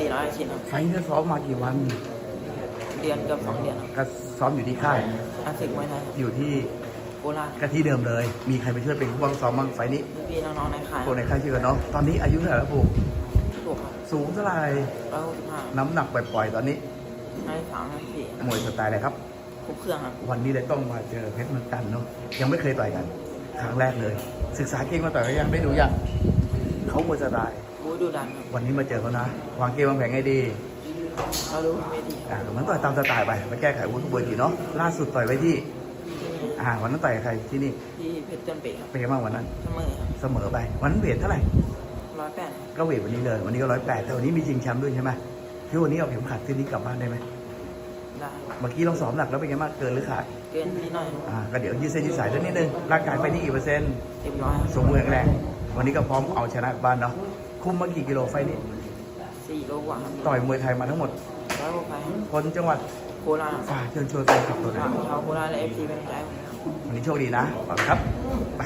ตีร้อยชิ้นครับไฟท์เนี่ยซ้อมมากี่วันเดือนเกับสองเดือนครับก็ซ้อมอยู่ที่ค่ายอาศึกมวยไทยอยู่ที่โคราชกะที่เดิมเลย มีใครไปช่วยเป็นผู้บังซ้อมบ้างไฟท์นี้พี่ๆน้องๆในค่ายคนในค่ายชื่อกันเนาะตอนนี้อายุเท่าไหร่แล้วปู่ถูกครับสูงเท่าไหร่ร้อยหกสิบห้าน้ำหนักปล่อยๆตอนนี้ให้สามให้สี่มวยสไตล์อะไรครับ ครบเครื่องครับวันนี้เลยต้องมาเจอเพชรเมืองกันเนาะยังไม่เคยต่อยกัน ครั้งแรกเลย ศึกษาเก่งมาต่อยกันยังได้ดูยังเขามวยสไตล์ บู๊ดูดันครับวันนี้มาเจอเขานะ วางเกมวางแผนให้ดีเรารู้ไม่ดีอ่ามันต่อยตามสไตล์ไปมาแก้ไขวุ้นเบอร์ทีเนาะล่าสุดต่อยไว้ที่ อ่า วันนั้นต่อยกับใครที่นี่ที่เพชรเจนเปะครับเป็นไงบ้างวันนั้น เสมอครับเสมอไป วันนั้นเวทเท่าไหร่ร้อยแปดก็เวทวันนี้เลย วันนี้ก็ร้อยแปดแต่วันนี้มีชิงแชมป์ด้วยใช่ไหมที่วันนี้เอาเข็มขัดที่นี้กลับบ้านได้ไหมได้เมื่อกี้ลองซ้อมหนักแล้วเป็นไงบ้างเกินหรือขาดเกินนิดหน่อยอ่าก็เดี๋ยวยืดเส้นยืดสายสักนิดนึงร่างกายไปนี่กี่เปอร์เซ็นต์เต็มร้อยครับสมบูรณ์แข็งแรงวันนี้ก็พร้อมเอาชนะบ้านเนาะ คุมมากี่กิโลไฟล์นี้สี่โลกว่าครับต่อยมวยไทยมาทั้งหมดร้อยกว่าไฟครับคนจังหวัดโคราชครับฝากเชิญชวนแฟนคลับตัวไหนฝากชาวโคราชและเอฟซีเป็นกำลังใจให้ผมนะครับวันนี้โชคดีนะขอบคุณครับไป